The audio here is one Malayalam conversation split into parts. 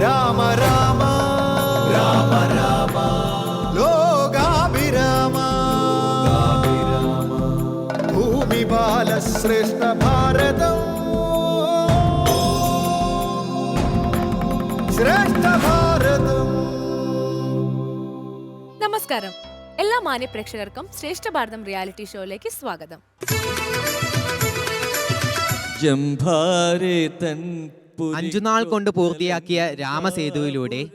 രാമ രാമ. രാമ രാമ ലോകാഭിരാമ. ഭൂമി ബാലശ്രേഷ്ഠ ഭാരതം. ശ്രേഷ്ഠ ഭാരതം. നമസ്കാരം. എല്ലാ മാന്യ പ്രേക്ഷകർക്കും ശ്രേഷ്ഠ ഭാരതം റിയാലിറ്റി ഷോയിലേക്ക് സ്വാഗതം. ജംഭാരെ തൻ പുരി- അഞ്ചുനാൾ കൊണ്ട് പൂർത്തിയാക്കിയ രാമസേതുവിലൂടെ.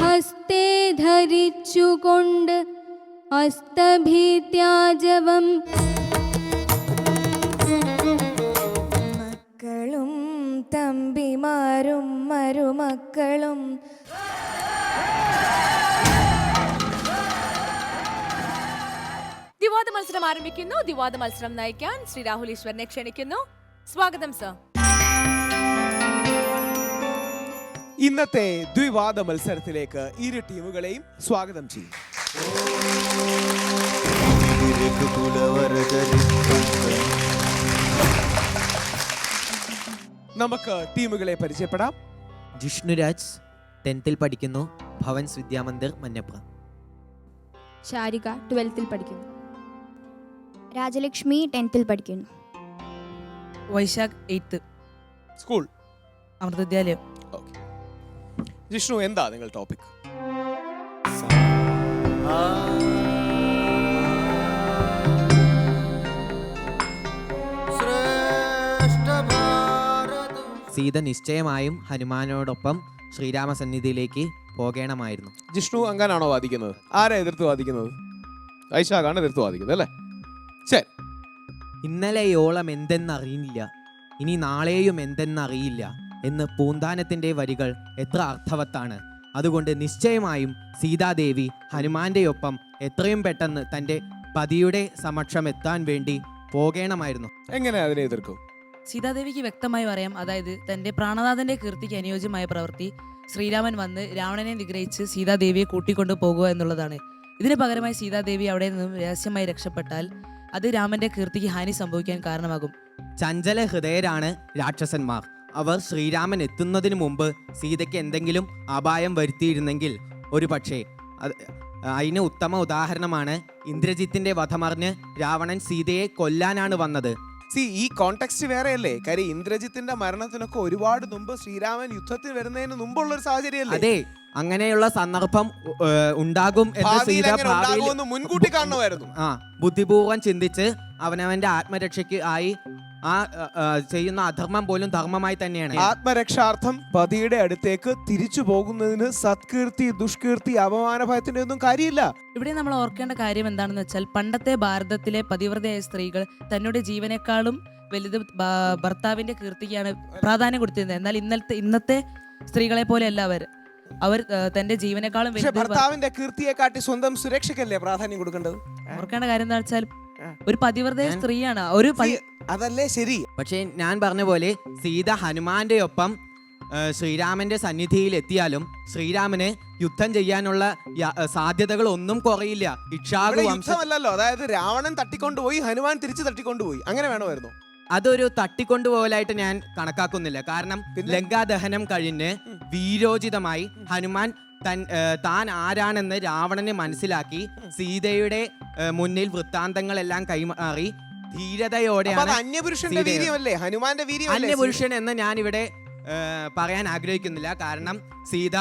ഹസ്തേ ധരിച്ചുകൊണ്ട് ഹസ്തഭീത്യാജവം മക്കളും തമ്പിമാരും മരുമക്കളും. ദിവാദ മത്സരം ആരംഭിക്കുന്നു. ദിവാദ മത്സരം നയിക്കാൻ ശ്രീ രാഹുൽ ഈശ്വരനെ ക്ഷണിക്കുന്നു. സ്വാഗതം സർ. ഇന്നത്തെ ദ്വിവാദ മത്സരത്തിലേക്ക് ഇരു ടീമുകളെയും സ്വാഗതം ചെയ്യും. നമുക്ക് ടീമുകളെ പരിചയപ്പെടാം. ജിഷ്ണുരാജ് ടെൻത്തിൽ പഠിക്കുന്നു. ഭവൻസ് വിദ്യാമന്ദിർ മഞ്ഞപ്പ ശാരിക ട്വൽത്തിൽ പഠിക്കുന്നു. രാജലക്ഷ്മി ടെൻത്തിൽ പഠിക്കുന്നു. വൈശാഖ് എയ്ത്ത്. സ്കൂൾ? അമൃത വിദ്യാലയം ജിഷ്ണു എന്താ നിങ്ങൾ ടോപ്പിക് ശ്രേഷ്ഠ ഭാരതം സീത നിശ്ചയമായും ഹനുമാനോടൊപ്പം ശ്രീരാമ സന്നിധിയിലേക്ക് പോകേണമായിരുന്നു. ജിഷ്ണു അങ്ങനാണോ വാദിക്കുന്നത്? ആരാ എതിർത്ത് വാദിക്കുന്നത്? ഐശാഖാണ് എതിർത്ത് വാദിക്കുന്നത് അല്ലേ? ശരി. ഇന്നലെയോളം എന്തെന്നറിയില്ല. ഇനി നാളെയും എന്തെന്നറിയില്ല എന്ന് പൂന്താനത്തിന്റെ വരികൾ എത്ര അർത്ഥവത്താണ്. അതുകൊണ്ട് നിശ്ചയമായും സീതാദേവി ഹനുമാന്റെയൊപ്പം എത്രയും പെട്ടെന്ന് തന്റെ പതിയുടെ സമക്ഷം എത്താൻ വേണ്ടി പോകേണമായിരുന്നു. എങ്ങനെ അതിനെ എതിർക്കും? സീതാദേവിക്ക് വ്യക്തമായി പറയാം. അതായത് തന്റെ പ്രാണനാഥന്റെ കീർത്തിക്ക് അനുയോജ്യമായ പ്രവൃത്തി. ശ്രീരാമൻ വന്ന് രാവണനെ നിഗ്രഹിച്ച് സീതാദേവിയെ കൂട്ടിക്കൊണ്ടു പോകുക എന്നുള്ളതാണ്. ഇതിന് പകരമായി സീതാദേവി അവിടെ നിന്നും രഹസ്യമായി രക്ഷപ്പെട്ടാൽ അത് രാമന്റെ കീർത്തിക്ക് ഹാനി സംഭവിക്കാൻ കാരണമാകും. ചഞ്ചല ഹൃദയരാണ് രാക്ഷസന്മാർ. അവർ ശ്രീരാമൻ എത്തുന്നതിന് മുമ്പ് സീതയ്ക്ക് എന്തെങ്കിലും അപായം വരുത്തിയിരുന്നെങ്കിൽ ഒരു പക്ഷേ അതിന് ഉത്തമ ഉദാഹരണമാണ് ഇന്ദ്രജിത്തിന്റെ വധമറിഞ്ഞ് രാവണൻ സീതയെ കൊല്ലാനാണ് വന്നത്. സി ഈ കോണ്ടെക്സ്റ്റ് വേറെയല്ലേ? കാര്യം ഇന്ദ്രജിത്തിന്റെ മരണത്തിനൊക്കെ ഒരുപാട് മുമ്പ് ശ്രീരാമൻ യുദ്ധത്തിൽ വരുന്നതിന് മുമ്പുള്ള ഒരു സാഹചര്യമല്ലേ? അതെ അങ്ങനെയുള്ള സന്ദർഭം ഉണ്ടാകും എന്ന് ഭാവിയിൽ സീത എങ്ങനെ ഭാവിയിൽ ഉണ്ടാകുമെന്ന് മുൻകൂട്ടി കാണണമായിരുന്നു. ആ ബുദ്ധിപൂർവം ചിന്തിച്ച് അവനവന്റെ ആത്മരക്ഷയ്ക്ക് ആയി ആ ചെയ്യുന്ന അധർമ്മം പോലും ധർമ്മമായി തന്നെയാണ്. ആത്മരക്ഷാർത്ഥം പതിയുടെ അടുത്തേക്ക് തിരിച്ചു പോകുന്നതിന് സത്കീർത്തി ദുഷ്കീർത്തി അപമാന ഭയത്തിന്റെ ഒന്നും കാര്യമില്ല. ഇവിടെ നമ്മൾ ഓർക്കേണ്ട കാര്യം എന്താണെന്ന് വെച്ചാൽ പണ്ടത്തെ ഭാരതത്തിലെ പതിവ്രതയായ സ്ത്രീകൾ തന്നോട് ജീവനേക്കാളും വലുത് ഭർത്താവിന്റെ കീർത്തിക്കാണ് പ്രാധാന്യം കൊടുത്തിരുന്നത്. എന്നാൽ ഇന്നത്തെ ഇന്നത്തെ സ്ത്രീകളെ പോലെ അല്ല അവർ. അവർ തന്റെ ജീവനേക്കാളും ഭർത്താവിന്റെ കീർത്തിയെ കാട്ടി സ്വന്തം സുരക്ഷയ്ക്കല്ലേ പ്രാധാന്യം കൊടുക്കേണ്ടത്? ഓർക്കേണ്ട കാര്യം എന്താ വെച്ചാൽ ഒരു പതിവ്രതയ സ്ത്രീയാണ്. ഒരു അതല്ലേ ശരി. പക്ഷേ ഞാൻ പറഞ്ഞ പോലെ സീത ഹനുമാന്റെ ഒപ്പം ശ്രീരാമന്റെ സന്നിധിയിൽ എത്തിയാലും ശ്രീരാമന് യുദ്ധം ചെയ്യാനുള്ള യ- സാധ്യതകൾ ഒന്നും കുറയില്ല. ഇക്ഷാകു ഇവിടെ വംശ യുദ്ധമല്ലല്ലോ. അതായത് രാവണൻ തട്ടിക്കൊണ്ടുപോയി ഹനുമാൻ തിരിച്ചു തട്ടിക്കൊണ്ടുപോയി. അങ്ങനെ വേണമായിരുന്നു. അതൊരു തട്ടിക്കൊണ്ടുപോകലായിട്ട് ഞാൻ കണക്കാക്കുന്നില്ല. കാരണം? ലങ്കാദഹനം കഴിഞ്ഞ് വീരോചിതമായി ഹനുമാൻ തൻ താൻ ആരാണെന്ന് രാവണന് മനസ്സിലാക്കി സീതയുടെ മുന്നിൽ വൃത്താന്തങ്ങളെല്ലാം കൈമാറി ധീരതയോടെയാണ് അത് അന്യപുരുഷന്റെ സീതയെ- വീര്യമല്ലേ ഹനുമാന്റെ വീര്യമല്ലേ അന്യപുരുഷൻ എന്ന് ഞാൻ ഇവിടെ പറയാൻ ആഗ്രഹിക്കുന്നില്ല. കാരണം സീത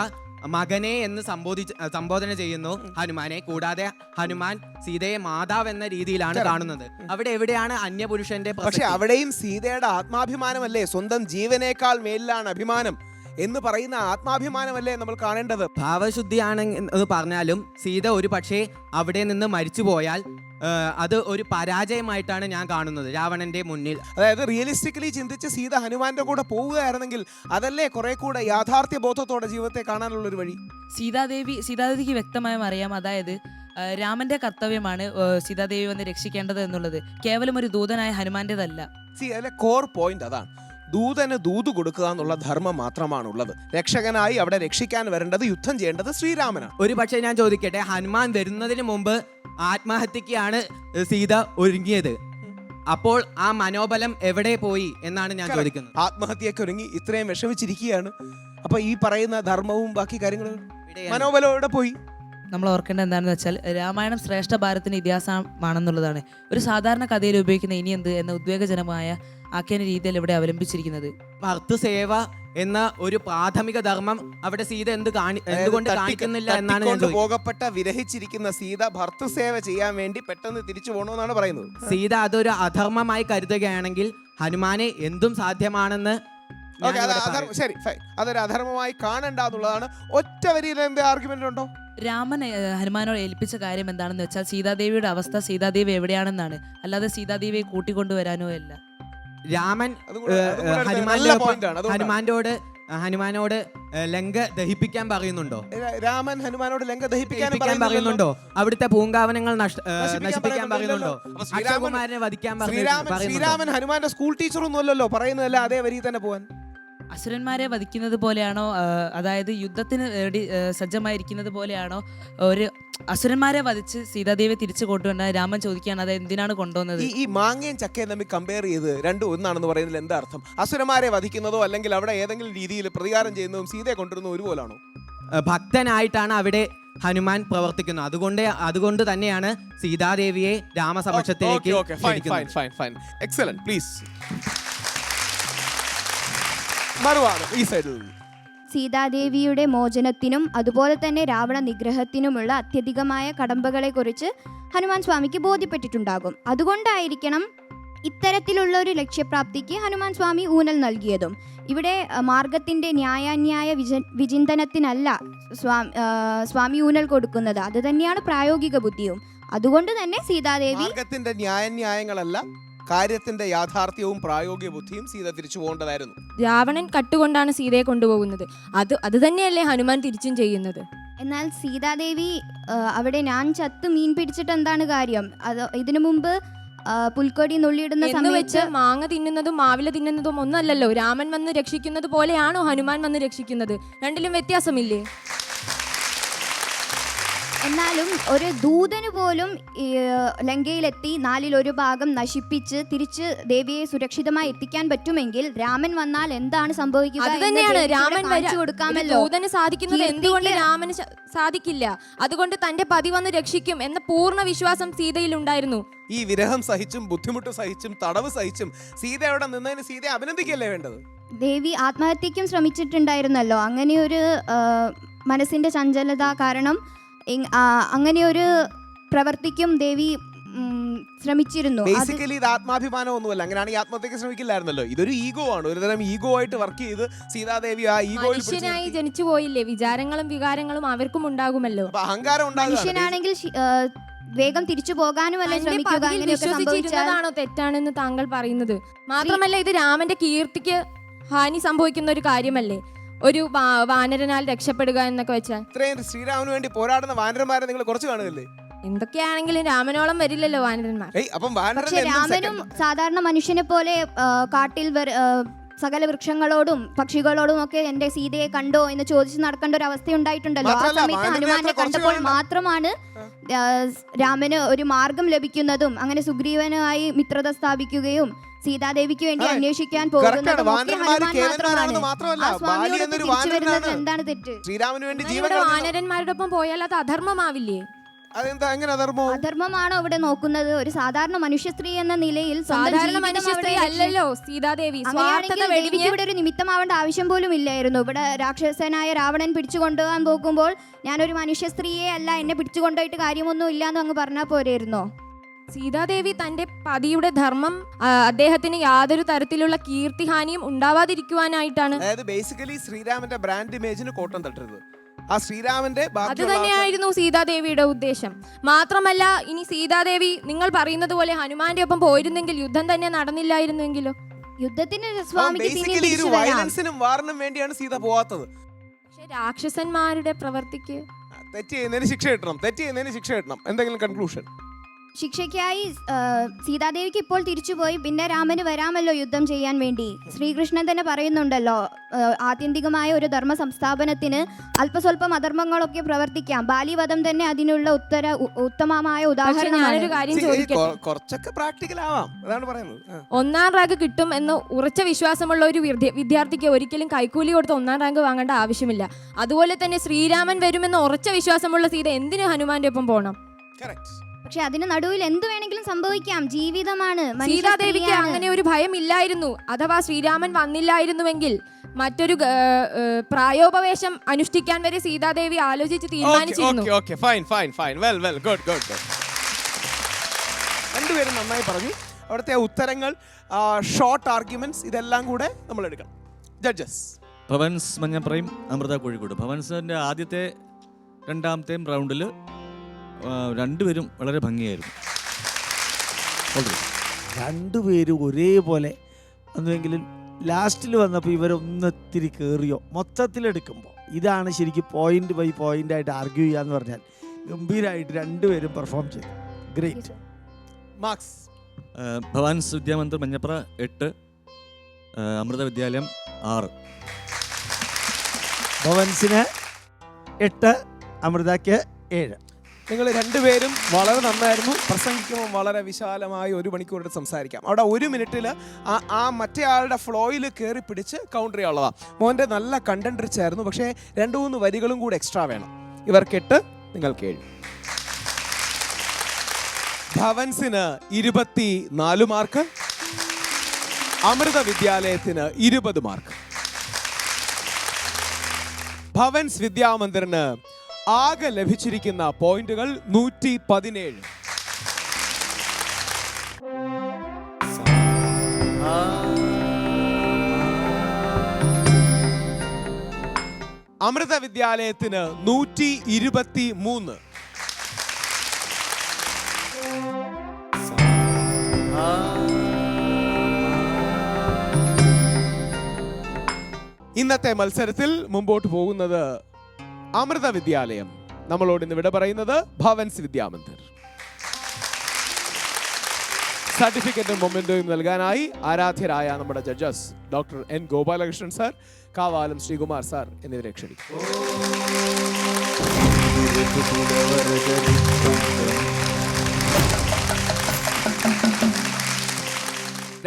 മകനെ എന്ന് സംബോധി സംബോധന ചെയ്യുന്നു ഹനുമാനെ. കൂടാതെ ഹനുമാൻ സീതയെ മാതാവ് എന്ന രീതിയിലാണ് കാണുന്നത്. അവിടെ എവിടെയാണ് അന്യപുരുഷന്റെ പക്ഷെ അവിടെയും സീതയുടെ ആത്മാഭിമാനമല്ലേ? സ്വന്തം ജീവനേക്കാൾ മേലിലാണ് അഭിമാനം എന്ന് പറയുന്ന ആത്മാഭിമാനമല്ലേ നമ്മൾ കാണേണ്ടത്? ഭാവശുദ്ധിയാണ് എന്ന് പറഞ്ഞാലും സീത ഒരു പക്ഷേ അവിടെ നിന്ന് മരിച്ചു പോയാൽ അത് ഒരു പരാജയമായിട്ടാണ് ഞാൻ കാണുന്നത് രാവണന്റെ മുന്നിൽ. അതായത് റിയലിസ്റ്റിക്കലി ചിന്തിച്ച് സീത ഹനുമാന്റെ കൂടെ പോവുകയായിരുന്നെങ്കിൽ അതല്ലേ കുറെ കൂടെ യാഥാർത്ഥ്യ ബോധത്തോടെ ജീവിതത്തെ കാണാനുള്ള ഒരു വഴി? സീതാദേവി സീതാദേവിക്ക് വ്യക്തമായും അറിയാം. അതായത് രാമന്റെ കർത്തവ്യമാണ് സീതാദേവി വന്ന് രക്ഷിക്കേണ്ടത് എന്നുള്ളത്. കേവലം ഒരു ദൂതനായ ഹനുമാന്റേതല്ല. സി അതിലെ കോർ പോയിന്റ് അതാണ്. ദൂതന് ദൂത് കൊടുക്കുക എന്നുള്ള ധർമ്മം മാത്രമാണ് ഉള്ളത് രക്ഷകനായി അവിടെ രക്ഷിക്കാൻ വരേണ്ടത് യുദ്ധം ചെയ്യേണ്ടത് ശ്രീരാമനാണ്. ഒരു പക്ഷേ ഞാൻ ചോദിക്കട്ടെ ഹനുമാൻ വരുന്നതിന് മുമ്പ് ആത്മഹത്യക്കാണ് സീത ഒരുങ്ങിയത്. അപ്പോൾ ആ മനോബലം എവിടെ പോയി എന്നാണ് ഞാൻ ചോദിക്കുന്നത്. ആത്മഹത്യക്ക് ഒരുങ്ങി ഇത്രയും വിഷമിച്ചിരിക്കുകയാണ്. അപ്പൊ ഈ പറയുന്ന ധർമ്മവും ബാക്കി കാര്യങ്ങളും. മനോബലം എവിടെ പോയി? നമ്മൾ ഓർക്കേണ്ടത് എന്താണെന്ന് വെച്ചാൽ രാമായണം ശ്രേഷ്ഠ ഭാരതത്തിന്റെ ഇതിഹാസമാണെന്നുള്ളതാണ്. ഒരു സാധാരണ കഥയിൽ ഉപയോഗിക്കുന്ന ഇനി എന്ത് എന്ന ഉദ്വേഗജനമായ ആഖ്യാന രീതിയിൽ ഇവിടെ അവലംബിച്ചിരിക്കുന്നത്. ഭർത്തൃസേവ എന്ന ഒരു പ്രാഥമിക ധർമ്മം അവിടെ സീത എന്ത് കാണി എന്തുകൊണ്ട് കാണിക്കുന്നില്ല എന്നാണ് ഞാൻ തട്ടിക്കൊണ്ട് ചോദിക്കുന്നത്. പോകപ്പെട്ട വിരഹിച്ചിരിക്കുന്ന സീത ഭർത്തൃസേവ ചെയ്യാൻ വേണ്ടി പെട്ടെന്ന് തിരിച്ചു പോകണമെന്നാണ് പറയുന്നത്. സീത അതൊരു അധർമ്മമായി കരുതുകയാണെങ്കിൽ ഹനുമാനെ എന്തും സാധ്യമാണെന്ന് ഓക്കെ അത് അധർമ്മ ശരി ഫൈൻ അതൊരു അധർമ്മമായി കാണണ്ട എന്നുള്ളതാണ്. ഒറ്റ വരിയിൽ എന്ത് ആർഗ്യുമെന്റ് ഉണ്ടോ? രാമൻ ഹനുമാനോട് ഏൽപ്പിച്ച കാര്യം എന്താണെന്ന് വെച്ചാൽ സീതാദേവിയുടെ അവസ്ഥ സീതാദേവി എവിടെയാണെന്നാണ്. അല്ലാതെ സീതാദേവിയെ കൂട്ടിക്കൊണ്ടുവരാനോ അല്ല. രാമൻ. അതുകൊണ്ടാണ്. ഹനുമാനോട് ഹനുമാനോട് ലങ്ക ദഹിപ്പിക്കാൻ പറയുന്നുണ്ടോ? രാമൻ ഹനുമാനോട് ലങ്ക ദഹിപ്പിക്കാൻ പറയുന്നുണ്ടോ? അവിടുത്തെ പൂങ്കാവനങ്ങൾ നശിപ്പിക്കാൻ പറയുന്നുണ്ടോ? അക്ഷകുമാരനെ വധിക്കാൻ ശ്രീരാമൻ ഹനുമാന്റെ സ്കൂൾ ടീച്ചറൊന്നും അല്ലല്ലോ പറയുന്നതല്ല അതേ വരി തന്നെ പോവാൻ. അസുരന്മാരെ വധിക്കുന്നത് പോലെയാണോ അതായത് യുദ്ധത്തിന് വേണ്ടി സജ്ജമായിരിക്കുന്നത് പോലെയാണോ ഒരു അസുരന്മാരെ വധിച്ച് സീതാദേവി തിരിച്ചു കൊണ്ടുവന്ന രാമൻ ചോദിക്കുകയാണ് അത് എന്തിനാണ് കൊണ്ടുവന്നത്? ഈ ഈ മാങ്ങയും ചക്കയും തമ്മിൽ കമ്പയർ ചെയ്ത് രണ്ടും ഒന്നാണെന്ന് പറയുന്നതിൽ എന്താ അർത്ഥം? അസുരന്മാരെ വധിക്കുന്നതോ അല്ലെങ്കിൽ അവിടെ ഏതെങ്കിലും രീതിയിൽ പ്രതികാരം ചെയ്യുന്നതും സീതയെ കൊണ്ടുവരുന്നതും ഒരുപോലാണോ? ഭക്തനായിട്ടാണ് അവിടെ ഹനുമാൻ പ്രവർത്തിക്കുന്നത്. അതുകൊണ്ട് അതുകൊണ്ട് തന്നെയാണ് സീതാദേവിയെ രാമസമക്ഷത്തിലേക്ക്. എക്സലന്റ് പ്ലീസ് മറുവാദം ഈ സൈഡിൽ നിന്ന്. സീതാദേവിയുടെ മോചനത്തിനും അതുപോലെ തന്നെ രാവണ നിഗ്രഹത്തിനുമുള്ള അത്യധികമായ കടമ്പകളെക്കുറിച്ച് ഹനുമാൻ സ്വാമിക്ക് ബോധ്യപ്പെട്ടിട്ടുണ്ടാകും. അതുകൊണ്ടായിരിക്കണം ഇത്തരത്തിലുള്ള ഒരു ലക്ഷ്യപ്രാപ്തിക്ക് ഹനുമാൻ സ്വാമി ഊന്നൽ നൽകിയതും. ഇവിടെ മാർഗത്തിന്റെ ന്യായാന്യായ വിച വിചിന്തനത്തിനല്ല സ്വാമി സ്വാമി ഊന്നൽ കൊടുക്കുന്നത്. അത് തന്നെയാണ് പ്രായോഗിക ബുദ്ധിയും. അതുകൊണ്ട് തന്നെ സീതാദേവി മാർഗത്തിന്റെ ന്യായന്യായങ്ങളല്ല കാര്യത്തിന്റെ യാഥാർത്ഥ്യവും പ്രായോഗിക ബുദ്ധിയും സീത തിരിച്ചു പോകേണ്ടതായിരുന്നു. രാവണൻ കട്ടുകൊണ്ടാണ് സീതയെ കൊണ്ടുപോകുന്നത്. അത് അത് തന്നെയല്ലേ ഹനുമാൻ തിരിച്ചും ചെയ്യുന്നത്. എന്നാൽ സീതാദേവി ആ, അവിടെ ഞാൻ ചത്ത് മീൻ പിടിച്ചിട്ട് എന്താണ് കാര്യം? അത് ഇതിനു മുമ്പ് ആ, പുൽക്കൊടി നുള്ളിയിടുന്ന എന്ന് വെച്ച് സമയത്ത് മാങ്ങ തിന്നുന്നതും മാവില തിന്നുന്നതും ഒന്നല്ലല്ലോ. രാമൻ വന്ന് രക്ഷിക്കുന്നത് പോലെയാണോ ഹനുമാൻ വന്ന് രക്ഷിക്കുന്നത്? രണ്ടിലും വ്യത്യാസമില്ലേ? എന്നാലും ഒരു ദൂതന് പോലും ഈ, ലങ്കയിലെത്തി നാലിൽ ഒരു ഭാഗം നശിപ്പിച്ച് തിരിച്ച് ദേവിയെ സുരക്ഷിതമായി എത്തിക്കാൻ പറ്റുമെങ്കിൽ രാമൻ വന്നാൽ എന്താണ് സംഭവിക്കുക അത് തന്നെയാണ്. രാമൻ വരച്ചു കൊടുക്കാമല്ലോ. ദൂതന് സാധിക്കുന്നത് എന്തുകൊണ്ട് രാമന് സാധിക്കില്ല? അതുകൊണ്ട് തന്റെ പതി വന്ന് രക്ഷിക്കും എന്ന പൂർണ വിശ്വാസം സീതയിൽ ഉണ്ടായിരുന്നു. ഈ വിരഹം സഹിച്ചും ബുദ്ധിമുട്ട് സഹിച്ചും തടവ് സഹിച്ചും സീത അവിടെ നിന്നതിന് സീതയെ അഭിനന്ദിക്കല്ലേ വേണ്ടത്? ദേവി ആത്മഹത്യക്കും ശ്രമിച്ചിട്ടുണ്ടായിരുന്നല്ലോ. അങ്ങനെ ഒരു മനസ്സിന്റെ ചഞ്ചലത കാരണം അങ്ങനെയൊരു പ്രവർത്തിക്കും ദേവി ശ്രമിച്ചിരുന്നു. ബേസിക്കലി ഇത് ആത്മാഭിമാനം ഒന്നുമല്ല അങ്ങനെയാണ് ഈ ആത്മഹത്യക്ക് ശ്രമിക്കില്ലായിരുന്നല്ലോ. ഇതൊരു ഈഗോ ആണ്. ഒരുതരം ഈഗോ ആയിട്ട് വർക്ക് ചെയ്ത് സീതാദേവി ആ ഈഗോ പിടിച്ച് മനുഷ്യനായി ജനിച്ചു പോയില്ലേ? വിചാരങ്ങളും വികാരങ്ങളും അവർക്കും ഉണ്ടാകുമല്ലോ. അഹങ്കാരം. മനുഷ്യനാണെങ്കിൽ വേഗം തിരിച്ചു പോകാനും അല്ല ശ്രമിക്കുക? വിശ്വസിച്ചിരുന്നതാണോ തെറ്റാണെന്ന് താങ്കൾ പറയുന്നത്? മാത്രമല്ല ഇത് രാമന്റെ കീർത്തിക്ക് ഹാനി സംഭവിക്കുന്ന ഒരു കാര്യമല്ലേ? ഒരു വാ- വാനരനാൽ രക്ഷപ്പെടുക എന്നൊക്കെ വെച്ചാൽ. ഇത്രയും ശ്രീരാമന് വേണ്ടി പോരാടുന്ന വാനരന്മാരെ നിങ്ങൾ കുറച്ച് കാണുന്നില്ലേ? എന്തൊക്കെയാണെങ്കിലും രാമനോളം വരില്ലല്ലോ വാനരന്മാർ. ഏയ് അപ്പം പക്ഷെ വാനരൻ രാമനും സാധാരണ മനുഷ്യനെ പോലെ ആ, കാട്ടിൽ ആ, സകല വൃക്ഷങ്ങളോടും പക്ഷികളോടും ഒക്കെ എന്റെ സീതയെ കണ്ടോ എന്ന് ചോദിച്ചു നടക്കേണ്ട ഒരു അവസ്ഥ ഉണ്ടായിട്ടുണ്ടല്ലോ ആ സമയത്ത് ഹനുമാനെ കണ്ടപ്പോൾ മാത്രമാണ് രാമന് ഒരു മാർഗം ലഭിക്കുന്നതും അങ്ങനെ സുഗ്രീവനുമായി മിത്രത സ്ഥാപിക്കുകയും സീതാദേവിക്ക് വേണ്ടി അന്വേഷിക്കാൻ. പോകുന്നതും മാത്രമാണ്. എന്താണ് തെറ്റ്? ശ്രീരാമന് വേണ്ടി എന്നാൽ ജീവൻ വാനരന്മാരുടെ ഒപ്പം പോയാൽ അത് അധർമ്മമാവില്ലേ? അതെന്താ എങ്ങനെ അധർമ്മോ? അധർമ്മമാണോ ഇവിടെ നോക്കുന്നത്? ഒരു സാധാരണ മനുഷ്യ സ്ത്രീ എന്ന നിലയിൽ സാധാരണ മനുഷ്യ സ്ത്രീ അല്ലല്ലോ സീതാദേവി. ഇവിടെ ഒരു നിമിത്തമാവേണ്ട ആവശ്യം പോലും ഇല്ലായിരുന്നു. ഇവിടെ രാക്ഷസനായ രാവണൻ പിടിച്ചു കൊണ്ടുപോകാൻ പോകുമ്പോൾ ഞാനൊരു മനുഷ്യ സ്ത്രീയെ അല്ല എന്നെ പിടിച്ചു കൊണ്ടുപോയിട്ട് കാര്യമൊന്നും ഇല്ലാന്ന് അങ്ങ് പറഞ്ഞാൽ പോരായിരുന്നോ സീതാദേവി തന്റെ പതിയുടെ ധർമ്മം അദ്ദേഹത്തിന് യാതൊരു തരത്തിലുള്ള കീർത്തിഹാനിയും ഉണ്ടാവാതിരിക്കുവാനായിട്ടാണ് അതായത് ബേസിക്കലി ശ്രീരാമന്റെ ബ്രാൻഡ് ഇമേജിന് കോട്ടം തട്ടരുത്. ആ ശ്രീരാമന്റെ അത് തന്നെയായിരുന്നു സീതാദേവിയുടെ ഉദ്ദേശം. മാത്രമല്ല ഇനി സീതാദേവി നിങ്ങൾ പറയുന്നത് പോലെ ഹനുമാന്റെ ഒപ്പം പോയിരുന്നെങ്കിൽ യുദ്ധം തന്നെ നടന്നില്ലായിരുന്നെങ്കിലോ? യുദ്ധത്തിന് അപ്പം സ്വാമിക്ക് പിന്നെ ബേസിക്കലി ഒരു തിരിച്ചു വരാം വയലൻസിനും വാറിനും വേണ്ടിയാണ് സീത പോവാത്തത്. പക്ഷെ രാക്ഷസന്മാരുടെ പ്രവർത്തിക്ക് തെറ്റ് ചെയ്യുന്നതിന് ശിക്ഷ കിട്ടണം തെറ്റ് ചെയ്യുന്നതിന് ശിക്ഷ കിട്ടണം. എന്തെങ്കിലും കൺക്ലൂഷൻ ശിക്ഷയ്ക്കായി സീതാദേവിക്ക് ഇപ്പോൾ തിരിച്ചുപോയി. പിന്നെ രാമന് വരാമല്ലോ യുദ്ധം ചെയ്യാൻ വേണ്ടി. ശ്രീകൃഷ്ണൻ തന്നെ പറയുന്നുണ്ടല്ലോ ആത്യന്തികമായ ഒരു ധർമ്മ സംസ്ഥാപനത്തിന് അല്പസ്വല്പം അധർമ്മങ്ങളൊക്കെ പ്രവർത്തിക്കാം. ബാലിവധം തന്നെ അതിനുള്ള ഉത്തര ഉത്തമമായ ഉദാഹരണമാണ്. കാര്യം ചോദിക്കട്ടെ? കുറച്ചൊക്കെ പ്രാക്ടിക്കൽ ആവാം. അതാണ് പറയുന്നത്. ഒന്നാം റാങ്ക് കിട്ടും എന്ന് ഉറച്ച വിശ്വാസമുള്ള ഒരു വിദ്യ- വിദ്യാർത്ഥിക്ക് ഒരിക്കലും കൈക്കൂലി കൊടുത്ത് ഒന്നാം റാങ്ക് വാങ്ങേണ്ട ആവശ്യമില്ല. അതുപോലെ തന്നെ ശ്രീരാമൻ വരുമെന്ന് ഉറച്ച വിശ്വാസമുള്ള സീത എന്തിനു ഹനുമാന്റെ ഒപ്പം പോകണം Correct. പക്ഷെ അതിന് നടുവിൽ എന്ത് വേണമെങ്കിലും സംഭവിക്കാം. ജീവിതമാണ്. സീതാദേവിക്ക് അങ്ങനെ ഒരു ഭയം ഇല്ലായിരുന്നു അഥവാ ശ്രീരാമൻ വന്നില്ലായിരുന്നുവെങ്കിൽ മറ്റൊരു പ്രായോപവേശം അനുഷ്ഠിക്കാൻ വരെ സീതാദേവി ആലോചിച്ച് തീരുമാനിച്ചിരുന്നു. Okay, okay, fine fine, fine. Well, well, good, good, good. രണ്ടുപേരും നന്നായി പറഞ്ഞു. അവിടുത്തെ ഉത്തരങ്ങൾ ഷോർട്ട് ആർഗ്യുമെന്റ്സ് ഇതെല്ലാം കൂടെ നമ്മൾ എടുക്കണം ജഡ്ജസ് ഭവൻസ് മഞ്ഞപ്രയും അമൃത കോഴിക്കോട്. ഭവൻസിന്റെ ആദ്യത്തെ രണ്ടാമത്തെയും റൗണ്ടിൽ രണ്ടുപേരും വളരെ ഭംഗിയായിരുന്നു. രണ്ടുപേരും ഒരേപോലെ വന്നുവെങ്കിലും ലാസ്റ്റിൽ വന്നപ്പോൾ ഇവരൊന്നിത്തിരി കയറിയോ മൊത്തത്തിലെടുക്കുമ്പോൾ ഇതാണ് ശരിക്കും പോയിന്റ് ബൈ പോയിന്റ് ആയിട്ട് ആർഗ്യൂ ചെയ്യാന്ന് പറഞ്ഞാൽ ഗംഭീരമായിട്ട് രണ്ടുപേരും പെർഫോം ചെയ്തു. ഗ്രേറ്റ് മാർക്സ് ഭവാൻസ് വിദ്യാമന്ദിർ മഞ്ഞപ്ര എട്ട് അമൃത വിദ്യാലയം ആറ്. ഭവൻസിന് എട്ട് അമൃതയ്ക്ക് ഏഴ്. നിങ്ങൾ രണ്ടുപേരും വളരെ നന്നായിരുന്നു. പ്രസംഗിക്കുമ്പോൾ വളരെ വിശാലമായി ഒരു മണിക്കൂറിട്ട് സംസാരിക്കാം. അവിടെ ഒരു മിനിറ്റിൽ ആ ആ മറ്റേ ആളുടെ ഫ്ലോയിൽ കയറി പിടിച്ച് കൗണ്ടർ ചെയ്യാനുള്ളതാണ് മോന്റെ നല്ല കണ്ടന്റ് റിച്ച് ആയിരുന്നു. പക്ഷേ രണ്ട് മൂന്ന് വരികളും കൂടി എക്സ്ട്രാ വേണം. ഇവർക്ക് നിങ്ങൾ നിങ്ങൾക്ക് ഏഴ്. ഭവൻസിന് ഇരുപത്തി നാല് മാർക്ക് അമൃത വിദ്യാലയത്തിന് ഇരുപത് മാർക്ക് ഭവൻസ് വിദ്യാമന്ദിറിന് ആകെ ലഭിച്ചിരിക്കുന്ന പോയിന്റുകൾ നൂറ്റി പതിനേഴ്. അമൃത വിദ്യാലയത്തിന് നൂറ്റി ഇരുപത്തി മൂന്ന്. ഇന്നത്തെ മത്സരത്തിൽ മുമ്പോട്ട് പോകുന്നത് അമൃത വിദ്യാലയം. നമ്മളോട് ഇന്ന് വിട പറയുന്നത് ഭവൻസ് വിദ്യാമന്ദിർ. സർട്ടിഫിക്കറ്റും മൊമെന്റോയും നൽകാനായി ആരാധ്യരായ നമ്മുടെ judges doctor N Gopalakrishnan sir Kavalam Sreekumar sir എന്നിവരെ ക്ഷണിക്കും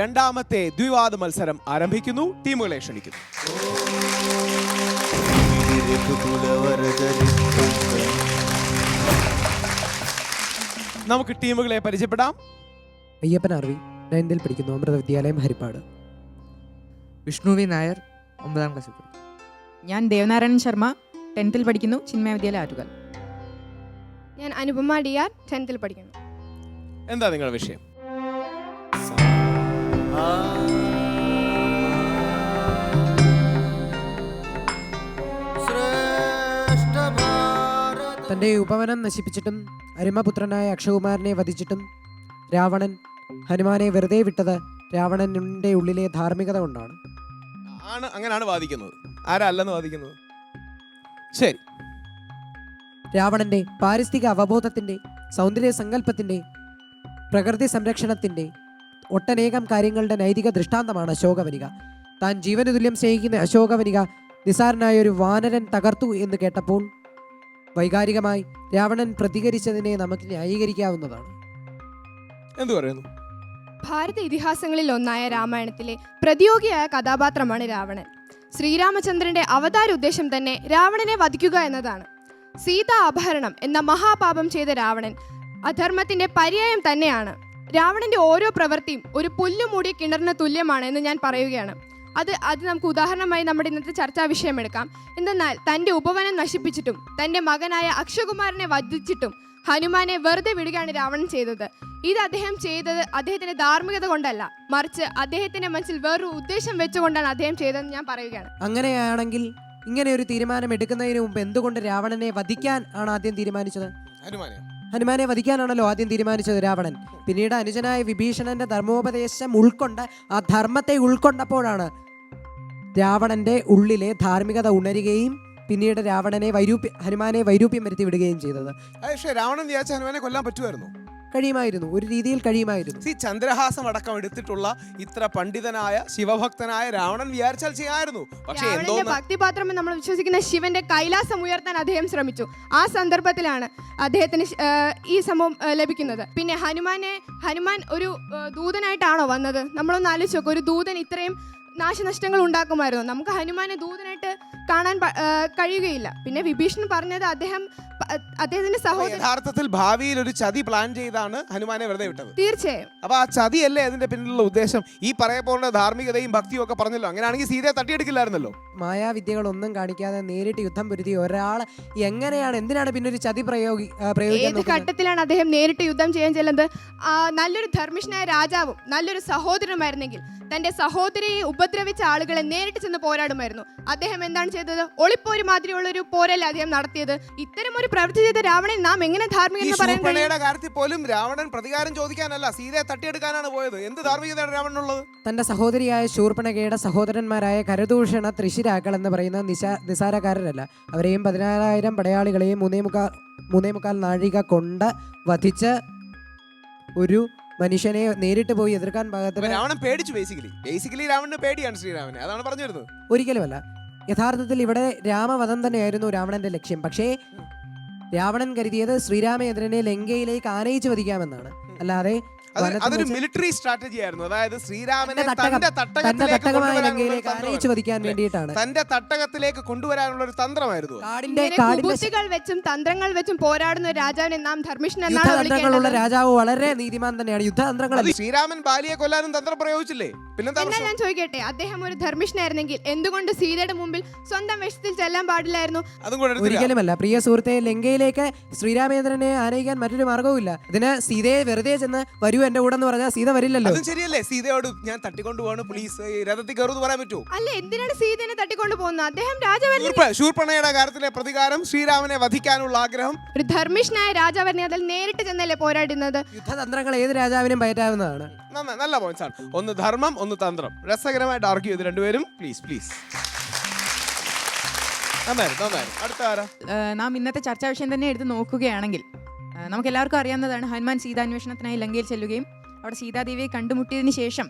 രണ്ടാമത്തെ ദ്വിവാദ മത്സരം ആരംഭിക്കുന്നു. ടീമുകളെ ക്ഷണിക്കുന്നു. നമുക്ക് ടീമുകളെ പരിചയപ്പെടാം. അയ്യപ്പൻ അറിവി നയൻതിൽ പഠിക്കുന്നു അമൃത വിദ്യാലയം ഹരിപ്പാട്. വിഷ്ണുവി നായർ ഒമ്പതാം ക്ലാസ്സിൽ പഠിക്കും ഞാൻ ദേവനാരായണൻ ശർമ്മ ടെൻത്തിൽ പഠിക്കുന്നു ചിന്മയ വിദ്യാലയ ആറ്റുകാൽ. ഞാൻ അനുപമ ഡിയാർ ടെൻത്തിൽ പഠിക്കുന്നു. എന്താ നിങ്ങളുടെ വിഷയം? തന്റെ ഉപവനം നശിപ്പിച്ചിട്ടും അരുമപുത്രനായ അക്ഷകുമാരനെ വധിച്ചിട്ടും രാവണൻ ഹനുമാനെ വെറുതെ വിട്ടത് രാവണന്റെ ഉള്ളിലെ ധാർമ്മികത കൊണ്ടാണ്. ആണ് അങ്ങനെയാണ് വാദിക്കുന്നത്. ആരല്ലെന്ന് വാദിക്കുന്നത്? ശരി. രാവണന്റെ പാരിസ്ഥിതിക അവബോധത്തിന്റെ സൗന്ദര്യ സങ്കല്പത്തിന്റെ പ്രകൃതി സംരക്ഷണത്തിന്റെ ഒട്ടനേകം കാര്യങ്ങളുടെ നൈതിക ദൃഷ്ടാന്തമാണ് അശോകവനിക. താൻ ജീവന് തുല്യം സ്നേഹിക്കുന്ന അശോകവനിക നിസാരനായ ഒരു വാനരൻ തകർത്തു എന്ന് കേട്ടപ്പോൾ വൈകാരികമായി രാവണൻ പ്രതികരിച്ചതിനെ നമുക്ക് ന്യായീകരിക്കാവുന്നതാണ്. എന്തു പറയുന്നു? ഭാരത ഇതിഹാസങ്ങളിൽ ഒന്നായ രാമായണത്തിലെ പ്രതിയോഗിയായ കഥാപാത്രമാണ് രാവണൻ. ശ്രീരാമചന്ദ്രന്റെ അവതാര ഉദ്ദേശം തന്നെ രാവണനെ വധിക്കുക എന്നതാണ്. സീതാ അപഹരണം എന്ന മഹാപാപം ചെയ്ത രാവണൻ അധർമ്മത്തിന്റെ പര്യായം തന്നെയാണ്. രാവണന്റെ ഓരോ പ്രവൃത്തിയും ഒരു പുല്ലുമൂടിയ കിണറിന് തുല്യമാണ് എന്ന് ഞാൻ പറയുകയാണ്. അത് അത് നമുക്ക് ഉദാഹരണമായി നമ്മുടെ ഇന്നത്തെ ചർച്ചാ വിഷയം എടുക്കാം. എന്തെന്നാൽ തന്റെ ഉപവനം നശിപ്പിച്ചിട്ടും തന്റെ മകനായ അക്ഷകുമാരനെ വധിച്ചിട്ടും ഹനുമാനെ വെറുതെ വിടുകയാണ് രാവണൻ ചെയ്തത്. ഇത് അദ്ദേഹം ചെയ്തത് അദ്ദേഹത്തിന്റെ ധാർമ്മികത കൊണ്ടല്ല. മറിച്ച് അദ്ദേഹത്തിന്റെ മനസ്സിൽ വേറൊരു ഉദ്ദേശം വെച്ചുകൊണ്ടാണ് അദ്ദേഹം ചെയ്തതെന്ന് ഞാൻ പറയുകയാണ്. അങ്ങനെയാണെങ്കിൽ ഇങ്ങനെ ഒരു തീരുമാനം എടുക്കുന്നതിന് മുമ്പ് എന്തുകൊണ്ട് രാവണനെ വധിക്കാൻ ആണ് ആദ്യം തീരുമാനിച്ചത്? ഹനുമാനെ. ഹനുമാനെ വധിക്കാനാണല്ലോ ആദ്യം തീരുമാനിച്ചത് രാവണൻ. പിന്നീട് അനുജനായ വിഭീഷണന്റെ ധർമ്മോപദേശം ഉൾക്കൊണ്ട് ആ ധർമ്മത്തെ ഉൾക്കൊണ്ടപ്പോഴാണ് രാവണന്റെ ഉള്ളിലെ ധാർമ്മികത ഉണരുകയും പിന്നീട് രാവണനെ വൈരൂപ്യ ഹനുമാനെ വൈരൂപ്യം വരുത്തി വിടുകയും ചെയ്തത്. പക്ഷേ രാവണൻ വിചാരിച്ച ഹനുമാനെ കൊല്ലാൻ പറ്റുമായിരുന്നു. കഴിയുമായിരുന്നു. ഒരു രീതിയിൽ കഴിയുമായിരുന്നു. ഈ ചന്ദ്രഹാസം അടക്കം എടുത്തിട്ടുള്ള ഇത്ര പണ്ഡിതനായ ശിവഭക്തനായ രാവണൻ വിചാരിച്ചാൽ ചെയ്യാമായിരുന്നു പക്ഷേ രാവണന്റെ എന്തോ ഭക്തിപാത്രം എന്ന് നമ്മൾ വിശ്വസിക്കുന്ന ശിവന്റെ കൈലാസം ഉയർത്താൻ അദ്ദേഹം ശ്രമിച്ചു. ആ സന്ദർഭത്തിലാണ് അദ്ദേഹത്തിന് ശ്- ആ, ഈ സംഭവം ആ, ലഭിക്കുന്നത്. പിന്നെ ഹനുമാനെ ഹനുമാൻ ഒരു ആ, ദൂതനായിട്ടാണോ വന്നത്? നമ്മളൊന്ന് ആലോചിച്ച് നോക്കും. ഒരു ദൂതൻ ഇത്രയും നാശനഷ്ടങ്ങൾ ഉണ്ടാക്കുമായിരുന്നു. നമുക്ക് ഹനുമാനെ ദൂതനായിട്ട് കാണാൻ കഴിയുകയില്ല. പിന്നെ വിഭീഷണൻ പറഞ്ഞത് അദ്ദേഹം അദ്ദേഹത്തിന്റെ സഹോദരൻ യഥാർത്ഥത്തിൽ ഭാവിയിൽ ഒരു ചതി പ്ലാൻ ചെയ്താണ് ഹനുമാനെ വെറുതെ വിട്ടത്. തീർച്ചയായും. അപ്പൊ ആ ചതിയല്ലേ അതിന്റെ പിന്നിലുള്ള ഉദ്ദേശം? ഈ പറയപ്പോലുള്ള ധാർമ്മികതയും ഭക്തിയും ഒക്കെ പറഞ്ഞല്ലോ. അങ്ങനെയാണെങ്കിൽ സീതയെ തട്ടിയെടുക്കില്ലായിരുന്നല്ലോ. മായാവിദ്യകളൊന്നും കാണിക്കാതെ നേരിട്ട് യുദ്ധം പൊരുതി ഒരാൾ എങ്ങനെയാണ് എന്തിനാണ് പിന്നെ ഒരു ചതി പ്രയോഗി ഏത്? ഘട്ടത്തിലാണ് അദ്ദേഹം നേരിട്ട് യുദ്ധം ചെയ്യാൻ ചെല്ലുന്നത്? നല്ലൊരു ധർമ്മിഷ്ഠനായ രാജാവും നല്ലൊരു സഹോദരനുമായിരുന്നെങ്കിൽ തന്റെ സഹോദരിയെ ഉപദ്രവിച്ച ആളുകളെ നേരിട്ട് ചെന്ന് പോരാടുമായിരുന്നു. അദ്ദേഹം എന്താണ് ചെയ്തത്? ഒളിപ്പോര് മാതിരിയുള്ള ഒരു പോരല്ല അദ്ദേഹം നടത്തിയത്? ഇത്തരം ഒരു പ്രവൃത്തി ചെയ്ത രാവണൻ നാം എങ്ങനെ ധാർമ്മിക എന്ന് പറയാൻ കഴിയും? ശൂർപ്പണയുടെ കാര്യത്തിൽ പോലും രാവണൻ പ്രതികാരം ചോദിക്കാനല്ല സീതയെ തട്ടിയെടുക്കാനാണ് പോയത്. എന്ത് ധാർമ്മികതയാണ് രാവണനുള്ളത്? തന്റെ സഹോദരിയായ ശൂർപ്പണകയുടെ സഹോദരന്മാരായ കരദൂഷണ ത്രിശിരാക്കൾ എന്ന് പറയുന്ന നിശാ നിസാരക്കാരരല്ല. അവരെയും പതിനാലായിരം പടയാളികളെയും മൂന്നേ മുക്കാൽ മൂന്നേ മുക്കാൽ നാഴിക കൊണ്ട് വധിച്ച് ഒരു മനുഷ്യനെ നേരിട്ട് പോയി എതിർക്കാൻ പാകത്തിന് രാവണൻ പേടിച്ചു ബേസിക്കലി ബേസിക്കലി രാവണന് പേടിയാണ് ശ്രീരാമനെ. അതാണ് പറഞ്ഞു വരുന്നത്. ഒരിക്കലുമല്ല. യഥാർത്ഥത്തിൽ ഇവിടെ രാമവധം തന്നെയായിരുന്നു രാവണന്റെ ലക്ഷ്യം. പക്ഷേ രാവണൻ കരുതിയത് ശ്രീരാമചന്ദ്രനെ ലങ്കയിലേക്ക് ആനയിച്ചു വധിക്കാമെന്നാണ്. അല്ലാതെ അതൊരു മിലിറ്ററി സ്ട്രാറ്റജി ആയിരുന്നു. അതായത് ശ്രീരാമനെ തന്റെ തട്ടകം- തന്റെ തന്റെ തട്ടകത്തിലേക്ക് കൊണ്ടുവരാനുള്ള. വധിക്കാൻ അല്ലേ? വേണ്ടിയിട്ടാണ്. തന്റെ തട്ടകത്തിലേക്ക് കൊണ്ടുവരാനുള്ള ഒരു തന്ത്രമായിരുന്നു കുബുദ്ധികൾ വെച്ചും തന്ത്രങ്ങൾ വെച്ചും പോരാടുന്ന രാജാവിനെ നാം ധർമ്മിഷ്ഠൻ എന്നാണ് യുദ്ധതന്ത്രങ്ങളുള്ള രാജാവ് വളരെ നീതിമാൻ തന്നെയാണ്. യുദ്ധതന്ത്രങ്ങൾ ശ്രീരാമൻ ബാലിയെ കൊല്ലാനും തന്ത്രം പ്രയോഗിച്ചില്ലേ? പിന്നെ ഞാൻ ചോദിക്കട്ടെ അദ്ദേഹം ഒരു ധർമ്മിഷ്ഠനായിരുന്നെങ്കിൽ എന്തുകൊണ്ട് സീതയുടെ മുമ്പിൽ സ്വന്തം വേഷത്തിൽ ചെല്ലാൻ പാടില്ലായിരുന്നു? ഒരിക്കലുമല്ല. പ്രിയ സുഹൃത്തെ ലങ്കയിലേക്ക് ശ്രീരാമേന്ദ്രനെ ആനയിക്കാൻ മറ്റൊരു മാർഗവുമില്ല ഇതിന് സീതയെ വെറുതെ ചെന്ന് വരൂ എന്റെ കൂടെ എന്ന് പറഞ്ഞാൽ സീത വരില്ലല്ലോ. അതും ശരിയല്ലേ? സീതയോട് ഞാൻ തട്ടിക്കൊണ്ടു പോവാണ് പ്ലീസ് രഥത്തിൽ കയറുമെന്ന് പറയാൻ പറ്റുമോ അല്ല എന്തിനാണ് സീതനെ തട്ടിക്കൊണ്ടു പോകുന്നത്? അദ്ദേഹം ശൂർപ്പ- ശൂർപ്പണയുടെ കാര്യത്തിലെ പ്രതികാരം ശ്രീരാമനെ വധിക്കാനുള്ള ആഗ്രഹം. ഒരു ധർമ്മിഷ്ഠനായ രാജാവിനെ അതിൽ നേരിട്ട് ചെന്നല്ലേ പോരാടുന്നത്? യുദ്ധതന്ത്രങ്ങൾ ഏത് രാജാവിനും പയറ്റാവുന്നതാണ്. നന്ന- നല്ല പോയിന്റ്സ് ആണ്. ഒന്ന് ധർമ്മം ഒന്ന് തന്ത്രം. രസകരമായിട്ട് ആർഗ്യൂ ചെയ്ത് രണ്ടുപേരും. പ്ലീസ് പ്ലീസ് നന്നായിരുന്നു നന്നായിരുന്നു. അടുത്ത ആരാ? ഏഹ് നാം ഇന്നത്തെ ചർച്ചാ വിഷയം തന്നെ എടുത്ത് നോക്കുകയാണെങ്കിൽ നമുക്ക് എല്ലാവർക്കും അറിയാവുന്നതാണ് ഹനുമാൻ സീതാന്വേഷണത്തിനായി ലങ്കയിൽ ചെല്ലുകയും അവിടെ സീതാദേവിയെ കണ്ടുമുട്ടിയതിന് ശേഷം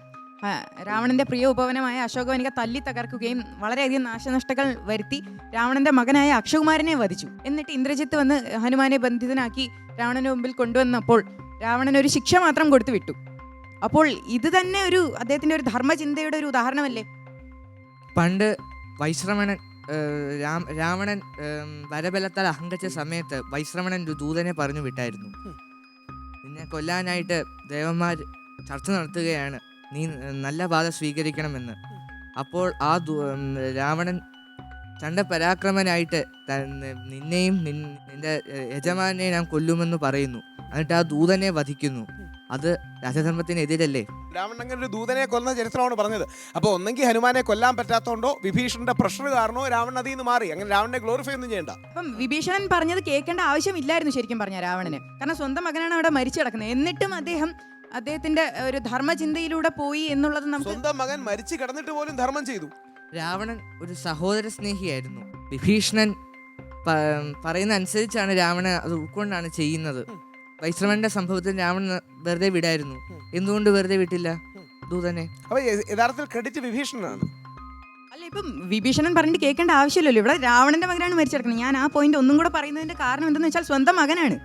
രാവണന്റെ പ്രിയ ഉപവനമായ അശോകവനിക തല്ലി തകർക്കുകയും വളരെയധികം നാശനഷ്ടങ്ങൾ വരുത്തി രാവണന്റെ മകനായ അക്ഷകുമാരനെ വധിച്ചു. എന്നിട്ട് ഇന്ദ്രജിത്ത് വന്ന് ഹനുമാനെ ബന്ധിതനാക്കി രാവണന് മുമ്പിൽ കൊണ്ടുവന്നപ്പോൾ രാവണൻ ഒരു ശിക്ഷ മാത്രം കൊടുത്തു വിട്ടു. അപ്പോൾ ഇത് തന്നെ ഒരു അദ്ദേഹത്തിന്റെ ഒരു ധർമ്മചിന്തയുടെ ഒരു ഉദാഹരണമല്ലേ? പണ്ട് വൈശ്രമണൻ രാവണൻ വരബലത്താൽ അഹങ്കരിച്ച സമയത്ത് വൈശ്രവണൻ ഒരു ദൂതനെ പറഞ്ഞു വിട്ടായിരുന്നു. നിന്നെ കൊല്ലാനായിട്ട് ദേവന്മാർ ചർച്ച നടത്തുകയാണ്. നീ നല്ല പാത സ്വീകരിക്കണമെന്ന്. അപ്പോൾ ആ രാവണൻ ചണ്ട പരാക്രമനായിട്ട് തൻ- നിന്നെയും നിന്റെ യജമാനെയും യജമാനെ ഞാൻ കൊല്ലുമെന്ന് പറയുന്നു. എന്നിട്ട് ആ ദൂതനെ വധിക്കുന്നു. അത് രാജധർമ്മത്തിനെതിരല്ലേ? രാവണൻ ഒരു ദൂതനെ കൊന്ന ചരിത്രമാണ് പറഞ്ഞത്. അപ്പോൾ ഒന്നെങ്കിൽ ഹനുമാനെ കൊല്ലാൻ പറ്റാത്തതുകൊണ്ടോ വിഭീഷണന്റെ പ്രഷർ കാരണോ രാവണൻ അതിൽ നിന്ന് മാറി. അങ്ങനെ രാവണനെ ഗ്ലോറിഫൈ ഒന്നും ചെയ്യണ്ട. അപ്പം വിഭീഷണൻ പറഞ്ഞത് കേൾക്കേണ്ട ആവശ്യമില്ലായിരുന്നു ശരിക്കും പറഞ്ഞ രാവണന്. കാരണം സ്വന്തം മകനാണ് അവിടെ മരിച്ചു കിടക്കുന്നത്. എന്നിട്ടും അദ്ദേഹം അദ്ദേഹത്തിന്റെ ഒരു ധർമ്മചിന്തയിലൂടെ പോയി എന്നുള്ളത് നമുക്ക് സ്വന്തം മകൻ മരിച്ചു കിടന്നിട്ട് പോലും ധർമ്മം ചെയ്തു. രാവണൻ ഒരു സഹോദര സ്നേഹിയായിരുന്നു. വിഭീഷണൻ പ- പറയുന്ന അനുസരിച്ചാണ് രാവണൻ അത് ഉൾക്കൊണ്ടാണ് ചെയ്യുന്നത്. വൈശ്രവന്റെ സംഭവത്തിൽ രാവണൻ വെറുതെ വിടായിരുന്നു. എന്തുകൊണ്ട് വെറുതെ വിട്ടില്ല? ദൂതനെ. അപ്പൊ യഥാർത്ഥത്തിൽ ക്രെഡിറ്റ് വിഭീഷണനാണ്. അല്ല ഇപ്പം വിഭീഷണൻ പറഞ്ഞിട്ട് കേൾക്കേണ്ട ആവശ്യമില്ലല്ലോ. ഇവിടെ രാവണന്റെ മകനാണ് മരിച്ചു കിടക്കുന്നത് ഞാൻ ആ പോയിന്റ് ഒന്നും കൂടെ പറയുന്നതിന്റെ കാരണം എന്തെന്ന് വെച്ചാൽ സ്വന്തം മകനാണ്.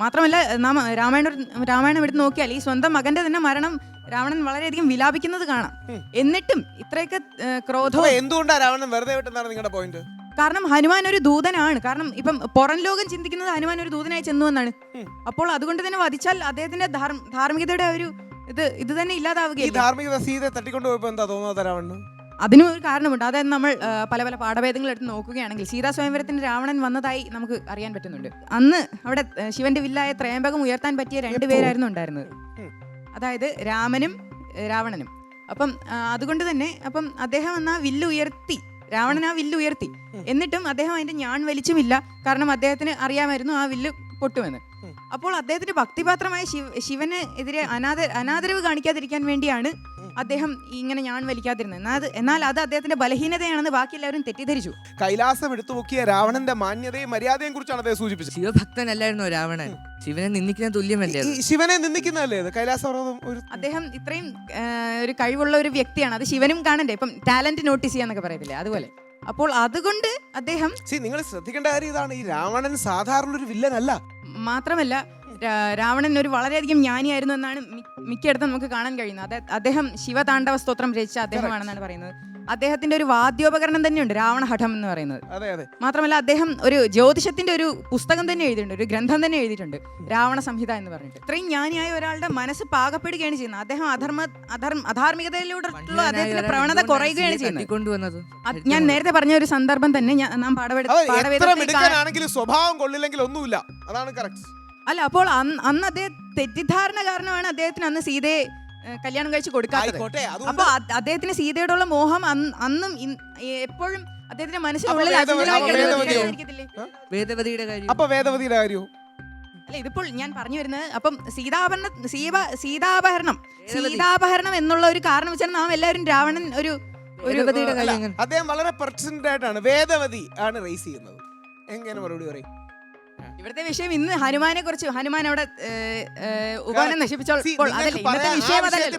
മാത്രമല്ല നാം രാമായണ രാമായണം എടുത്ത് നോക്കിയാൽ ഈ സ്വന്തം മകന്റെ തന്നെ മരണം രാവണൻ വളരെയധികം വിലാപിക്കുന്നത് കാണാം. എന്നിട്ടും ഇത്രയൊക്കെ ക്രോധം എന്തുകൊണ്ടാണ് രാവണൻ വെറുതെ വിട്ടെന്നാണ് നിങ്ങളുടെ പോയിന്റ് കാരണം ഹനുമാൻ ഒരു ദൂതനാണ്. കാരണം ഇപ്പം പുറം ലോകം ചിന്തിക്കുന്നത് ഹനുമാൻ ഒരു ദൂതനായി ചെന്നു എന്നാണ്. അപ്പോൾ അതുകൊണ്ട് തന്നെ വധിച്ചാൽ അദ്ദേഹത്തിന്റെ ധാർം- ധാർമ്മികതയുടെ ഒരു ഇത് ഇത് തന്നെ ധാർമ്മികത സീതയെ തട്ടിക്കൊണ്ടു എന്താ അതിനും ഒരു കാരണമുണ്ട്. അതായത് നമ്മൾ പല പല പാഠഭേദങ്ങൾ എടുത്ത് നോക്കുകയാണെങ്കിൽ സീതാ സ്വയംവരത്തിന് രാവണൻ വന്നതായി നമുക്ക് അറിയാൻ പറ്റുന്നുണ്ട്. അന്ന് അവിടെ ശിവന്റെ വില്ലായ ത്രയംബകം ഉയർത്താൻ പറ്റിയ രണ്ടുപേരായിരുന്നു ഉണ്ടായിരുന്നത്. അതായത് രാമനും രാവണനും. അപ്പം അതുകൊണ്ട് തന്നെ അപ്പം അദ്ദേഹം എന്നാ വില്ല് ഉയർത്തി. രാവണൻ ആ വില്ല് ഉയർത്തി. എന്നിട്ടും അദ്ദേഹം അതിന്റെ ഞാൻ വലിച്ചുമില്ല. കാരണം അദ്ദേഹത്തിന് അറിയാമായിരുന്നു ആ വില്ല് പൊട്ടുമെന്ന്. അപ്പോൾ അദ്ദേഹത്തിന്റെ ഭക്തിപാത്രമായ ശിവ ശിവന് എതിരെ അനാദ അനാദരവ് കാണിക്കാതിരിക്കാൻ വേണ്ടിയാണ് അദ്ദേഹം ഇങ്ങനെ ഞാൻ വലിക്കാതിരുന്നത്. എന്നാൽ അത് എന്നാൽ അത് അദ്ദേഹത്തിന്റെ ബലഹീനതയാണെന്ന് ബാക്കി എല്ലാവരും തെറ്റിദ്ധരിച്ചു. കൈലാസം എടുത്തു നോക്കിയ രാവണന്റെ മാന്യതയും മര്യാദയും കുറിച്ചാണ് അദ്ദേഹം സൂചിപ്പിച്ചത്. ശിവഭക്തനല്ലായിരുന്നു രാവണൻ. ശിവനെ നിന്ദിക്കുന്ന തുല്യമല്ലേ ഈ ശിവനെ നിന്ദിക്കുന്നതല്ലേ ഇത്? കൈലാസപർവതം ഒരു അദ്ദേഹം ഇത്രയും ഒരു കഴിവുള്ള ഒരു വ്യക്തിയാണ്. അത് ശിവനും കാണണ്ടേ? ഇപ്പം ടാലന്റ് നോട്ടീസ് ചെയ്യാന്നൊക്കെ പറയത്തില്ലേ? അതുപോലെ. അപ്പോൾ അതുകൊണ്ട് അദ്ദേഹം See, നിങ്ങൾ ശ്രദ്ധിക്കേണ്ട കാര്യം ഇതാണ്. ഈ രാവണൻ സാധാരണ ഒരു വില്ലൻ അല്ല. മാത്രമല്ല രാ- രാവണൻ ഒരു വളരെയധികം ജ്ഞാനിയായിരുന്നു എന്നാണ് മി- മിക്കയിടത്തും നമുക്ക് കാണാൻ കഴിയുന്നത്. അതെ- അദ്ദേഹം ശിവതാണ്ഡവ സ്തോത്രം രചിച്ച അദ്ദേഹമാണെന്നാണ് പറയുന്നത്. അദ്ദേഹത്തിന്റെ ഒരു വാദ്യോപകരണം തന്നെയുണ്ട് രാവണഹഠം എന്ന് പറയുന്നത്. അതെ അതെ. മാത്രമല്ല അദ്ദേഹം ഒരു ജ്യോതിഷത്തിന്റെ ഒരു പുസ്തകം തന്നെ എഴുതിയിട്ടുണ്ട് ഒരു ഗ്രന്ഥം തന്നെ എഴുതിയിട്ടുണ്ട് രാവണ സംഹിത എന്ന് പറഞ്ഞിട്ട്. ഇത്രയും ജ്ഞാനിയായ ഒരാളുടെ മനസ്സ് പാകപ്പെടുകയാണ് ചെയ്യുന്നത്. അദ്ദേഹം അധർമ്മ അധർമ്മ അധാർമികതയിലൂടെ പണ്ഡിതനായ അദ്ദേഹത്തിന്റെ പ്രവണത കുറയുകയാണ് ചെയ്യുന്നത്. ഞാൻ നേരത്തെ പറഞ്ഞ ഒരു സന്ദർഭം തന്നെ ഞാൻ നാം പാഠവേദത്തിൽ സ്വഭാവം കൊള്ളില്ലെങ്കിൽ ഒന്നുമില്ല. അതാണ് കറക്റ്റ് അല്ല അപ്പോൾ അന്ന് അദ്ദേഹം തെറ്റിദ്ധാരണ കാരണമാണ് അദ്ദേഹത്തിന് അന്ന് സീതയെ കല്യാണം കഴിച്ച് കൊടുക്കാത്തത്. അപ്പൊ അദ്ദേഹത്തിന് സീതയോടുള്ള മോഹം അന്നും എപ്പോഴും അദ്ദേഹത്തിന്റെ മനസ്സിലുള്ള? വേദവതിയുടെ കാര്യം. അപ്പൊ വേദവതിയുടെ കാര്യവും അല്ല ഇതിപ്പോൾ ഞാൻ പറഞ്ഞു വരുന്നത് അപ്പം സീതാഭരണ സീവ സീതാപഹരണം. സീതാപഹരണം എന്നുള്ള ഒരു കാരണം വെച്ചാൽ നാം എല്ലാവരും രാവണൻ ഒരു അദ്ദേഹം വളരെ പെർസെന്റ് ആയിട്ടാണ് വേദവതി ആണ് റേസ് ചെയ്യുന്നത്. എങ്ങനെ മറുപടി പറയും? ഇവിടുത്തെ വിഷയം ഇന്ന് ഹനുമാനെ കുറിച്ച് ഹനുമാൻ അവിടെ ഉപാനം നശിപ്പിച്ചോളൂ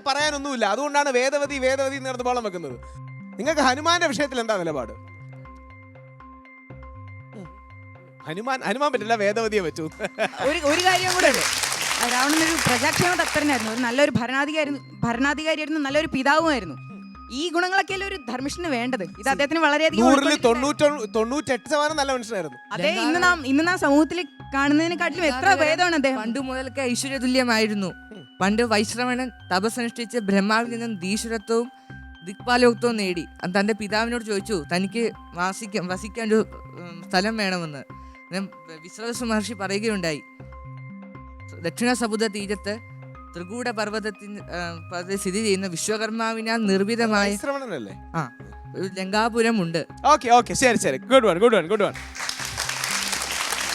പറയാനൊന്നുമില്ല. അതുകൊണ്ടാണ് വേദവതി വേദവതി ബോളം വെക്കുന്നത്. നിങ്ങൾക്ക് ഹനുമാന്റെ വിഷയത്തിൽ എന്താ നിലപാട്? ഹനുമാൻ ഹനുമാൻ പറ്റില്ല വേദവതിയെ വെച്ചു ഒരു ഒരു കാര്യം കൂടെ ഉണ്ട്. രാവണൻ ഒരു പ്രജാക്ഷേമ തത്പരനായിരുന്നു. ഒരു നല്ലൊരു ഭരണാധികാരി ഭരണാധികാരിയായിരുന്നു നല്ലൊരു പിതാവുമായിരുന്നു. ഈ ഗുണങ്ങളൊക്കെ ഒരു ധർമ്മിഷ്ഠന് വേണ്ടത്? ഇത് അദ്ദേഹത്തിന് വളരെയധികം നൂറിൽ ഉൾക്കൊണ്ടിട്ടുണ്ടായിരുന്നു. തൊണ്ണൂറ്റൊ തൊണ്ണൂറ്റെട്ട് ശതമാനം നല്ല മനുഷ്യനായിരുന്നു. അതെ ഇന്ന് നാം ഇന്ന് നാം സമൂഹത്തിൽ കാണുന്നതിനെക്കാട്ടിലും എത്ര ഭേദമാണ് അദ്ദേഹം? പണ്ട് മുതൽക്ക് ഐശ്വര്യ തുല്യമായിരുന്നു പണ്ട് വൈശ്രവണൻ തപസ്സനുഷ്ഠിച്ച് ബ്രഹ്മാവിൽ നിന്നും ദീശ്വരത്വവും ദിക്പാലോക്തവും നേടി. അത് തന്റെ പിതാവിനോട് ചോദിച്ചു തനിക്ക് വാസിക്കാൻ വസിക്കാൻ ഒരു ഉം, സ്ഥലം വേണമെന്ന്. വിശ്രവസ മഹർഷി പറയുകയുണ്ടായി. ദക്ഷിണ സമുദ്ര തീരത്ത് ത്രികൂട പർവതത്തിന് പർവതത്തിൽ സ്ഥിതി ചെയ്യുന്ന വിശ്വകർമാവിനാൽ നിർമ്മിതമായ ശ്രവണനല്ലേ? ആ ഒരു ലങ്കാപുരമുണ്ട്. ഓക്കെ ഓക്കെ ശരി ശരി. Good one good one good one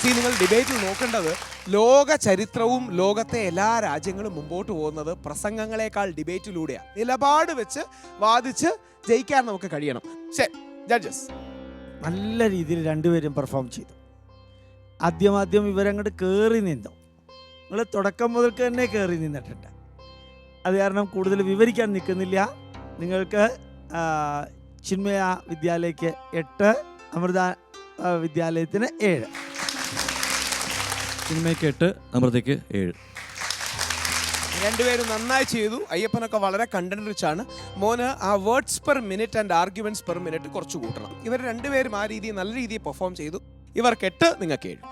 see നിങ്ങൾ ഡിബേറ്റിൽ നോക്കേണ്ടത് ലോക ചരിത്രവും ലോകത്തെ എല്ലാ രാജ്യങ്ങളും മുമ്പോട്ട് പോകുന്നത് പ്രസംഗങ്ങളെക്കാൾ ഡിബേറ്റിലൂടെയാണ് നിലപാട് വെച്ച് വാദിച്ച് ജയിക്കാൻ നമുക്ക് കഴിയണം. ശരി ജഡ്ജസ് നല്ല രീതിയിൽ രണ്ടുപേരും പെർഫോം ചെയ്തു. ആദ്യമാദ്യം ഇവരങ്ങോട്ട് കയറി നിന്നു. നിങ്ങൾ തുടക്കം മുതൽക്ക് തന്നെ കയറി നിന്നിട്ടുണ്ട്. അത് കാരണം കൂടുതൽ വിവരിക്കാൻ നിൽക്കുന്നില്ല. നിങ്ങൾക്ക് ചിന്മയ വിദ്യാലയക്ക് എട്ട് അമൃത വിദ്യാലയത്തിന് ഏഴ്. ചിന്മയ്ക്ക് എട്ട് അമൃതയ്ക്ക് ഏഴ്. രണ്ടുപേരും നന്നായി ചെയ്തു. അയ്യപ്പനൊക്കെ വളരെ കണ്ടന്റ് റിച്ച് ആണ്. മോന് ആ words per minute and arguments per minute കുറച്ച് കൂട്ടണം. ഇവർ രണ്ടുപേരും ആ രീതിയിൽ നല്ല രീതിയിൽ പെർഫോം ചെയ്തു. ഇവർക്ക് എട്ട് നിങ്ങൾക്ക് ഏഴ്.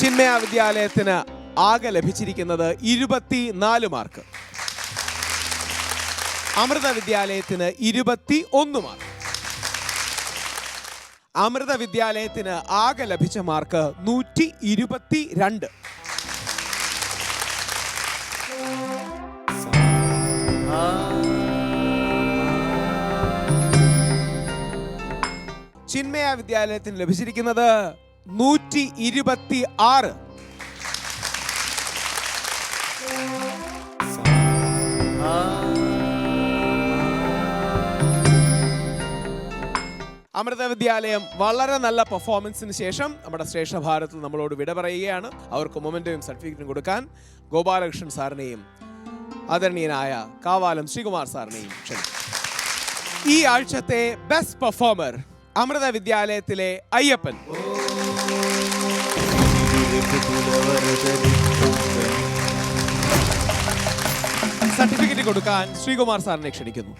ചിന്മയ വിദ്യാലയത്തിന് ആകെ ലഭിച്ചിരിക്കുന്നത് ഇരുപത്തി നാല് മാർക്ക്. അമൃത വിദ്യാലയത്തിന് ഇരുപത്തി ഒന്ന് മാർക്ക്. അമൃത വിദ്യാലയത്തിന് ആകെ ലഭിച്ച മാർക്ക് നൂറ്റി ഇരുപത്തി രണ്ട് ചിന്മയ വിദ്യാലയത്തിന് ലഭിച്ചിരിക്കുന്നത് നൂറ്റി ഇരുപത്തി ആറ് അമൃത വിദ്യാലയം വളരെ നല്ല പെർഫോമൻസിന് ശേഷം നമ്മുടെ ശ്രേഷ്ഠ ഭാരത്തിൽ നമ്മളോട് വിട പറയുകയാണ്. അവർക്ക് മൊമെന്റയും സർട്ടിഫിക്കറ്റും കൊടുക്കാൻ ഗോപാലകൃഷ്ണൻ സാറിനെയും ആദരണീയനായ കാവാലം ശ്രീകുമാർ സാറിനെയും ക്ഷണിക്കും ഈ ആഴ്ചത്തെ ബെസ്റ്റ് പെർഫോമർ അമൃത വിദ്യാലയത്തിലെ അയ്യപ്പൻ. സർട്ടിഫിക്കറ്റ് കൊടുക്കാൻ ശ്രീകുമാർ സാറിനെ ക്ഷണിക്കുന്നു.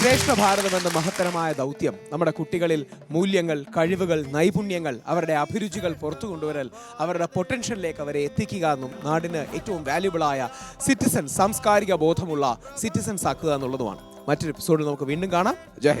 ശ്രേഷ്ഠ ഭാരതം എന്ന മഹത്തരമായ ദൗത്യം നമ്മുടെ കുട്ടികളിൽ മൂല്യങ്ങൾ കഴിവുകൾ നൈപുണ്യങ്ങൾ അവരുടെ അഭിരുചികൾ പുറത്തു കൊണ്ടുവരൽ അവരുടെ പൊട്ടൻഷ്യലിലേക്ക് അവരെ എത്തിക്കുക എന്നും നാടിന് ഏറ്റവും വാല്യുബിളായ സിറ്റിസൺ സാംസ്കാരിക ബോധമുള്ള സിറ്റിസൺസ് ആക്കുക എന്നുള്ളതുമാണ്. മറ്റൊരു എപ്പിസോഡിൽ നമുക്ക് വീണ്ടും കാണാം. ജയ്